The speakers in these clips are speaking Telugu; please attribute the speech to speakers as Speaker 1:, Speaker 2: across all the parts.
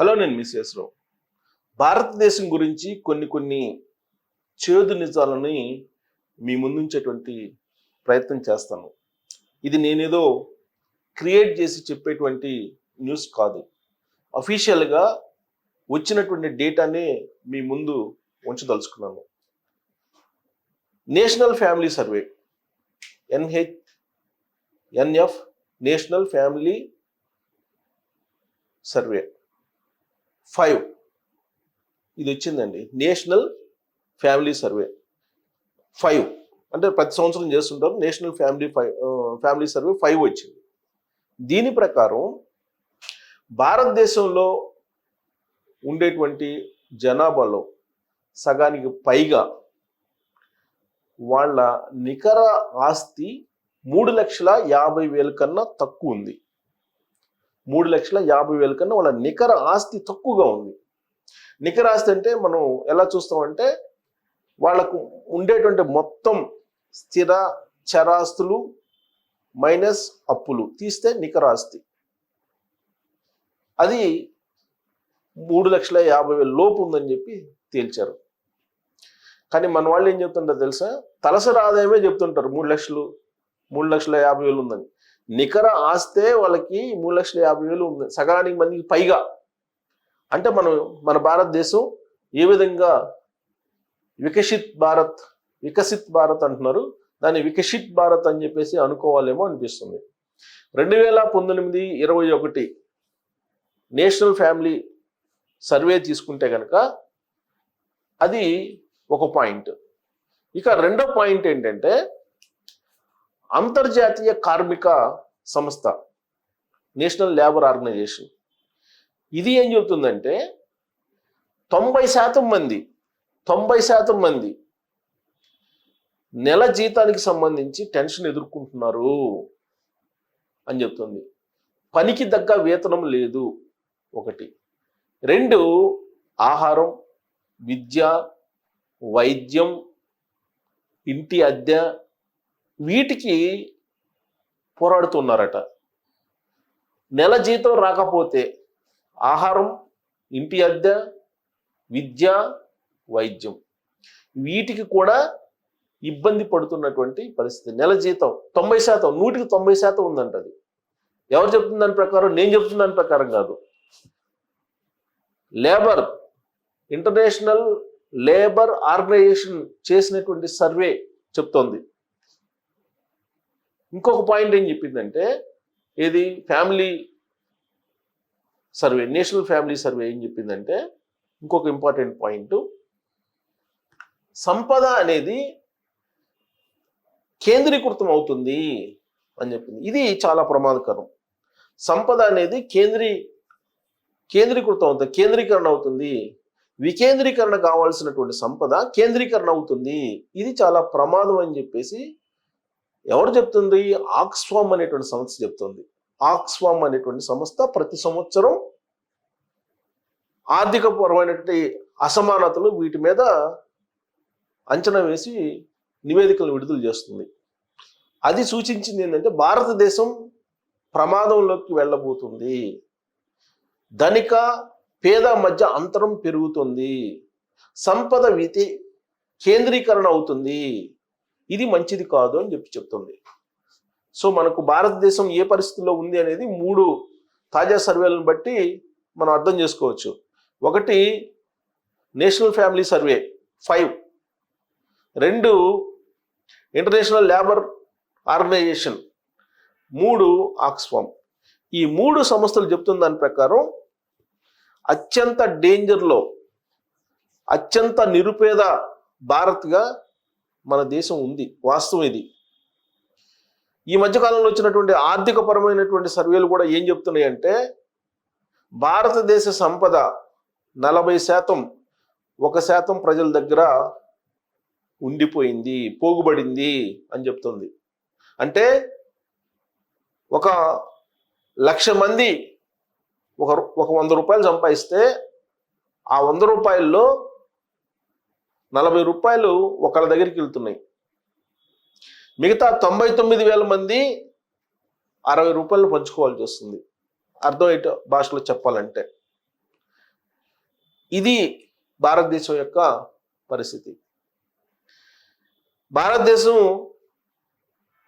Speaker 1: హలో నేను మిస్ రావు. భారతదేశం గురించి కొన్ని కొన్ని చేదు నిజాలని మీ ముందుంచేటువంటి ప్రయత్నం చేస్తాను. ఇది నేనేదో క్రియేట్ చేసి చెప్పేటువంటి న్యూస్ కాదు. అఫీషియల్గా వచ్చినటువంటి డేటానే మీ ముందు ఉంచదలుచుకున్నాను. National family survey NH NF national family survey. Five. ఇది వచ్చిందండి. National family survey. ఫైవ్. అంటే ప్రతి సంవత్సరం చేస్తుంటారు. National family five family survey five వచ్చింది. దీని ప్రకారం భారతదేశంలో ఉండేటువంటి జనాభాలో సగానికి పైగా వాళ్ళ నికర ఆస్తి మూడు లక్షల యాభై వేల కన్నా తక్కువ ఉంది. మూడు లక్షల యాభై వేల కన్నా వాళ్ళ నికర ఆస్తి తక్కువగా ఉంది. నికర ఆస్తి అంటే మనం ఎలా చూస్తామంటే వాళ్ళకు ఉండేటువంటి మొత్తం స్థిర చరాస్తులు మైనస్ అప్పులు తీస్తే నికర ఆస్తి. అది మూడు లక్షల యాభై వేల లోపు ఉందని చెప్పి తేల్చారు. కానీ మన వాళ్ళు ఏం చెప్తుంటారు తెలుసా? తలసరి ఆదాయమే చెప్తుంటారు మూడు లక్షలు మూడు లక్షల యాభై వేలు ఉందని. నికర ఆస్తే వాళ్ళకి మూడు లక్షల యాభై వేలు ఉంది. సగానికి మందికి పైగా. అంటే మనం మన భారతదేశం ఏ విధంగా వికసిత్ భారత్ వికసిత్ భారత్ అంటున్నారు దాన్ని వికసిత్ భారత్ అని చెప్పేసి అనుకోవాలేమో అనిపిస్తుంది. రెండు వేల పంతొమ్మిది ఇరవై ఒకటి నేషనల్ ఫ్యామిలీ సర్వే తీసుకుంటే కనుక అది ఒక పాయింట్. ఇక రెండో పాయింట్ ఏంటంటే అంతర్జాతీయ కార్మిక సంస్థ నేషనల్ లేబర్ ఆర్గనైజేషన్. ఇది ఏం చెబుతుందంటే తొంభై శాతం మంది తొంభై శాతం మంది నెల జీతానికి సంబంధించి టెన్షన్ ఎదుర్కొంటున్నారు అని చెప్తుంది. పనికి తగ్గ వేతనం లేదు ఒకటి. రెండు ఆహారం విద్య వైద్యం ఇంటి అద్దె వీటికి పోరాడుతున్నారట. నెల జీతం రాకపోతే ఆహారం ఇంటి అద్దె విద్య వైద్యం వీటికి కూడా ఇబ్బంది పడుతున్నటువంటి పరిస్థితి. నెల జీతం తొంభై శాతం నూటికి తొంభై శాతం ఉందంట అది. ఎవరు చెప్తున్న దాని ప్రకారం? నేను చెప్తున్న దాని ప్రకారం కాదు. లేబర్ ఇంటర్నేషనల్ లేబర్ ఆర్గనైజేషన్ చేసినటువంటి సర్వే చెప్తోంది. ఇంకొక పాయింట్ ఏం చెప్పిందంటే ఏది? Family survey national family survey ఏం చెప్పిందంటే ఇంకొక ఇంపార్టెంట్ పాయింట్. సంపద అనేది కేంద్రీకృతం అవుతుంది అని చెప్పింది. ఇది చాలా ప్రమాదకరం. సంపద అనేది కేంద్రీ కేంద్రీకృతం అవుతుంది కేంద్రీకరణ అవుతుంది. వికేంద్రీకరణ కావాల్సినటువంటి సంపద కేంద్రీకరణ అవుతుంది. ఇది చాలా ప్రమాదం అని చెప్పేసి ఎవరు చెప్తుంది? ఆక్స్ఫామ్ అనేటువంటి సంస్థ చెప్తుంది. ఆక్స్ఫామ్ అనేటువంటి సంస్థ ప్రతి సంవత్సరం ఆర్థిక పరమైనటువంటి అసమానతలు వీటి మీద అంచనా వేసి నివేదికలు విడుదల చేస్తుంది. అది సూచించింది ఏంటంటే భారతదేశం ప్రమాదంలోకి వెళ్ళబోతుంది. ధనిక పేద మధ్య అంతరం పెరుగుతుంది. సంపద వితి కేంద్రీకరణ అవుతుంది. ఇది మంచిది కాదు అని చెప్పి చెప్తుంది. సో మనకు భారతదేశం ఏ పరిస్థితిలో ఉంది అనేది మూడు తాజా సర్వేలను బట్టి మనం అర్థం చేసుకోవచ్చు. ఒకటి నేషనల్ ఫ్యామిలీ సర్వే ఫైవ్. రెండు ఇంటర్నేషనల్ లేబర్ ఆర్గనైజేషన్. మూడు ఆక్స్ఫామ్. ఈ మూడు సంస్థలు చెప్తున్న దాని ప్రకారం అత్యంత డేంజర్లో అత్యంత నిరుపేద భారత్గా మన దేశం ఉంది వాస్తవం ఇది. ఈ మధ్యకాలంలో వచ్చినటువంటి ఆర్థిక పరమైనటువంటి సర్వేలు కూడా ఏం చెప్తున్నాయంటే భారతదేశ సంపద నలభై శాతం ఒక శాతం ప్రజల దగ్గర ఉండిపోయింది పోగుబడింది అని చెప్తుంది. అంటే ఒక లక్ష మంది ఒక ఒక వంద రూపాయలు సంపాదిస్తే ఆ వంద రూపాయల్లో నలభై రూపాయలు ఒకళ్ళ దగ్గరికి వెళ్తున్నాయి. మిగతా తొంభై తొమ్మిది వేల మంది అరవై రూపాయలు పంచుకోవాల్సి వస్తుంది. అర్థమయ్యే భాషలో చెప్పాలంటే. ఇది భారతదేశం యొక్క పరిస్థితి. భారతదేశం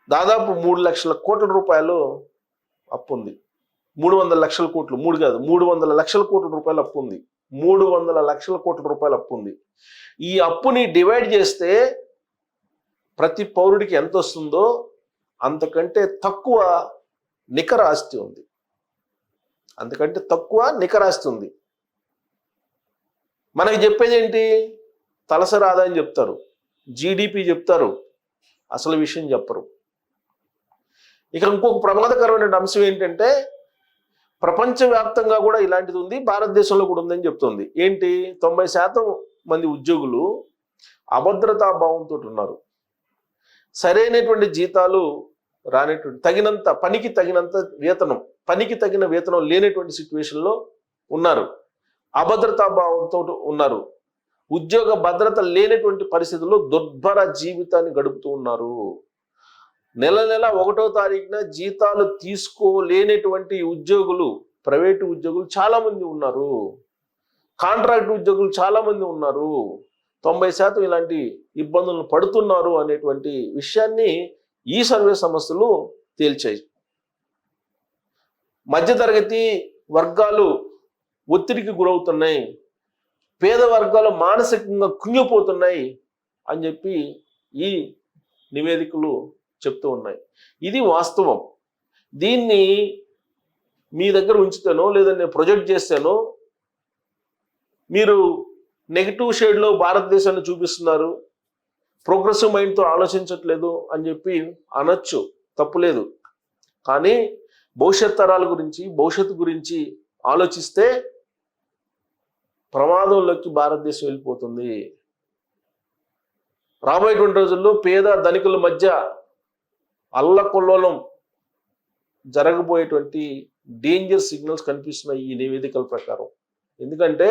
Speaker 1: దాదాపు మూడు లక్షల కోట్ల రూపాయలు అప్పు ఉంది మూడు వందల లక్షల కోట్లు మూడు కాదు మూడు వందల లక్షల కోట్ల రూపాయలు అప్పు ఉంది మూడు వందల లక్షల కోట్ల రూపాయల అప్పు ఉంది ఈ అప్పుని డివైడ్ చేస్తే ప్రతి పౌరుడికి ఎంత వస్తుందో అంతకంటే తక్కువ నికర ఆస్తి ఉంది. అంతకంటే తక్కువ నికర ఆస్తి ఉంది. మనకి చెప్పేది ఏంటి తలసరి ఆదాయం చెప్తారు. జీడిపి చెప్తారు. అసలు విషయం చెప్పరు. ఇక ఇంకొక ప్రమాదకరమైన అంశం ఏంటంటే ప్రపంచవ్యాప్తంగా కూడా ఇలాంటిది ఉంది భారతదేశంలో కూడా ఉందని చెప్తుంది. ఏంటి? తొంభై శాతం మంది ఉద్యోగులు అభద్రతా భావంతో ఉన్నారు. సరైనటువంటి జీతాలు రానటువంటి తగినంత పనికి తగినంత వేతనం పనికి తగిన వేతనం లేనటువంటి సిచ్యువేషన్లో ఉన్నారు. అభద్రతా భావంతో ఉన్నారు. ఉద్యోగ భద్రత లేనటువంటి పరిస్థితుల్లో దుర్భర జీవితాన్ని గడుపుతూ ఉన్నారు. నెల నెల ఒకటో తారీఖున జీతాలు తీసుకోలేనటువంటి ఉద్యోగులు ప్రైవేటు ఉద్యోగులు చాలా మంది ఉన్నారు. కాంట్రాక్ట్ ఉద్యోగులు చాలా మంది ఉన్నారు. తొంభై శాతం ఇలాంటి ఇబ్బందులను పడుతున్నారు అనేటువంటి విషయాన్ని ఈ సర్వే సంస్థలు తేల్చాయి. మధ్యతరగతి వర్గాలు ఒత్తిడికి గురవుతున్నాయి. పేద వర్గాలు మానసికంగా కుంగిపోతున్నాయి అని చెప్పి ఈ నివేదికలు చెప్తూ ఉన్నాయి. ఇది వాస్తవం. దీన్ని మీ దగ్గర ఉంచుతానో లేదా నేను ప్రొజెక్ట్ చేస్తానో మీరు నెగిటివ్ షేడ్లో భారతదేశాన్ని చూపిస్తున్నారు. ప్రోగ్రెసివ్ మైండ్తో ఆలోచించట్లేదు అని చెప్పి అనొచ్చు తప్పులేదు కానీ భవిష్యత్ తరాల గురించి భవిష్యత్తు గురించి ఆలోచిస్తే ప్రమాదంలోకి భారతదేశం వెళ్ళిపోతుంది. రాబోయేటువంటి రోజుల్లో పేద ధనికుల మధ్య అల్లకొల్లోలం జరగబోయేటువంటి డేంజర్ సిగ్నల్స్ కనిపిస్తున్నాయి ఈ నివేదికల ప్రకారం. ఎందుకంటే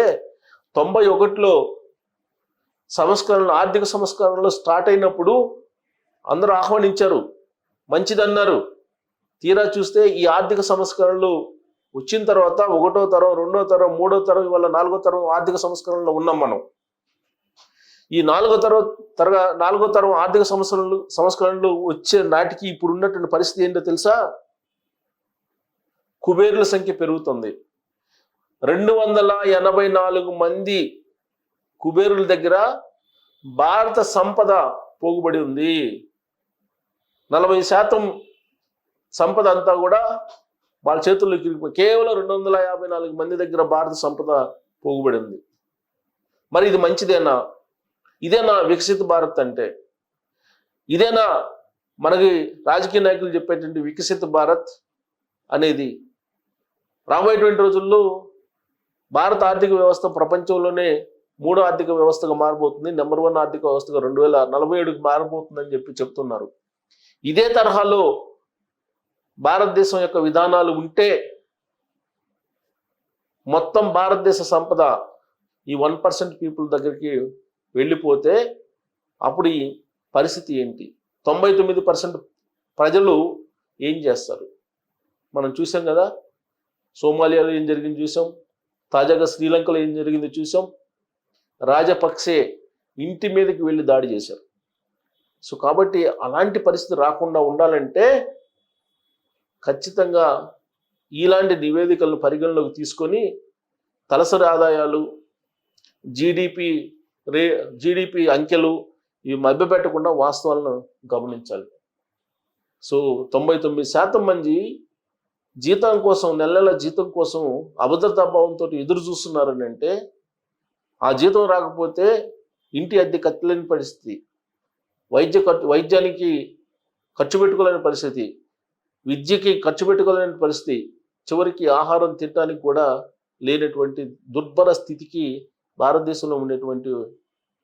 Speaker 1: తొంభై ఒకటిలో సంస్కరణలు ఆర్థిక సంస్కరణలు స్టార్ట్ అయినప్పుడు అందరూ ఆహ్వానించారు మంచిదన్నారు. తీరా చూస్తే ఈ ఆర్థిక సంస్కరణలు వచ్చిన తర్వాత ఒకటో తరం రెండో తరం మూడో తరం ఇవాళ నాలుగో తరం ఆర్థిక సంస్కరణలో ఉన్నాం మనం. ఈ నాలుగో తరం తరగా నాలుగో తరం ఆర్థిక సంస్కరణలు సంస్కరణలు వచ్చే నాటికి ఇప్పుడు ఉన్నటువంటి పరిస్థితి ఏంటో తెలుసా? కుబేరుల సంఖ్య పెరుగుతుంది. రెండు వందల ఎనభై నాలుగు మంది కుబేరుల దగ్గర భారత సంపద పోగుబడి ఉంది. నలభై శాతం సంపద అంతా కూడా వాళ్ళ చేతుల్లో కేవలం రెండు వందల యాభై నాలుగు మంది దగ్గర భారత సంపద పోగుబడి ఉంది. మరి ఇది మంచిదేనా? ఇదేనా వికసిత భారత్ అంటే? ఇదేనా మనకి రాజకీయ నాయకులు చెప్పేటువంటి వికసిత భారత్ అనేది? రాబోయేటువంటి రోజుల్లో భారత ఆర్థిక వ్యవస్థ ప్రపంచంలోనే మూడో ఆర్థిక వ్యవస్థగా మారబోతుంది. నెంబర్ వన్ ఆర్థిక వ్యవస్థగా రెండు వేల నలభై ఏడుకి మారబోతుందని చెప్పి చెప్తున్నారు. ఇదే తరహాలో భారతదేశం యొక్క విధానాలు ఉంటే మొత్తం భారతదేశ సంపద ఈ వన్ పర్సెంట్ పీపుల్ దగ్గరికి వెళ్ళిపోతే అప్పుడు ఈ పరిస్థితి ఏంటి? తొంభై తొమ్మిది పర్సెంట్ ప్రజలు ఏం చేస్తారు? మనం చూసాం కదా సోమాలియాలో ఏం జరిగింది చూసాం తాజాగా శ్రీలంకలో ఏం జరిగిందో చూసాం రాజపక్సే ఇంటి మీదకి వెళ్ళి దాడి చేశారు. సో కాబట్టి అలాంటి పరిస్థితి రాకుండా ఉండాలంటే ఖచ్చితంగా ఇలాంటి నివేదికలను పరిగణలోకి తీసుకొని తలసరి ఆదాయాలు జీడిపి రే జీడిపి అంకెలు ఇవి మభ్యపెట్టకుండా వాస్తవాలను గమనించాలి. సో తొంభై తొమ్మిది శాతం మంది జీతం కోసం నెల నెల జీతం కోసం అభద్రతా భావంతో ఎదురు చూస్తున్నారని అంటే ఆ జీతం రాకపోతే ఇంటి అద్దె కట్టలేని పరిస్థితి వైద్య ఖర్చు వైద్యానికి ఖర్చు పెట్టుకోలేని పరిస్థితి విద్యకి ఖర్చు పెట్టుకోలేని పరిస్థితి చివరికి ఆహారం తినడానికి కూడా లేనటువంటి దుర్భర స్థితికి భారతదేశంలో ఉండేటువంటి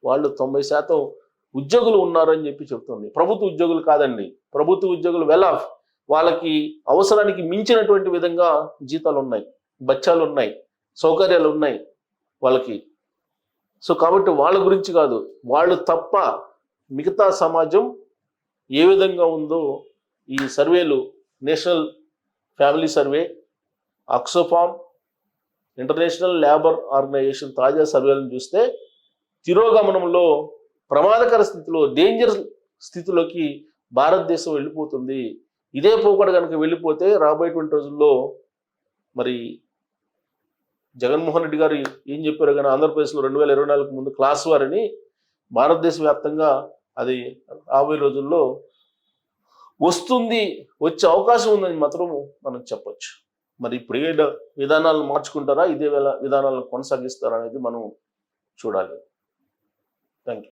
Speaker 1: వాళ్ళు తొంభై శాతం ఉద్యోగులు ఉన్నారని చెప్పి చెప్తుంది. ప్రభుత్వ ఉద్యోగులు కాదండి. ప్రభుత్వ ఉద్యోగులు వెల్ ఆఫ్ వాళ్ళకి అవసరానికి మించినటువంటి విధంగా జీతాలు ఉన్నాయి. బచ్చాలు ఉన్నాయి. సౌకర్యాలు ఉన్నాయి వాళ్ళకి. సో కాబట్టి వాళ్ళ గురించి కాదు. వాళ్ళు తప్ప మిగతా సమాజం ఏ విధంగా ఉందో ఈ సర్వేలు national family survey Oxfam international labour organisation తాజా సర్వేలను చూస్తే తిరోగమనంలో ప్రమాదకర స్థితిలో డేంజర్ స్థితిలోకి భారతదేశం వెళ్ళిపోతుంది. ఇదే పోకడ కనుక వెళ్ళిపోతే రాబోయేటువంటి రోజుల్లో మరి జగన్మోహన్ రెడ్డి గారు ఏం చెప్పారు కానీ ఆంధ్రప్రదేశ్లో రెండు వేల ఇరవై నాలుగు ముందు క్లాస్ వారిని భారతదేశ వ్యాప్తంగా అది రాబోయే రోజుల్లో వస్తుంది వచ్చే అవకాశం ఉందని మాత్రం మనం చెప్పచ్చు. మరి ఇప్పుడు ఏ విధానాలు మార్చుకుంటారా ఇదే వేళ విధానాలను కొనసాగిస్తారా అనేది మనం చూడాలి. Thank you.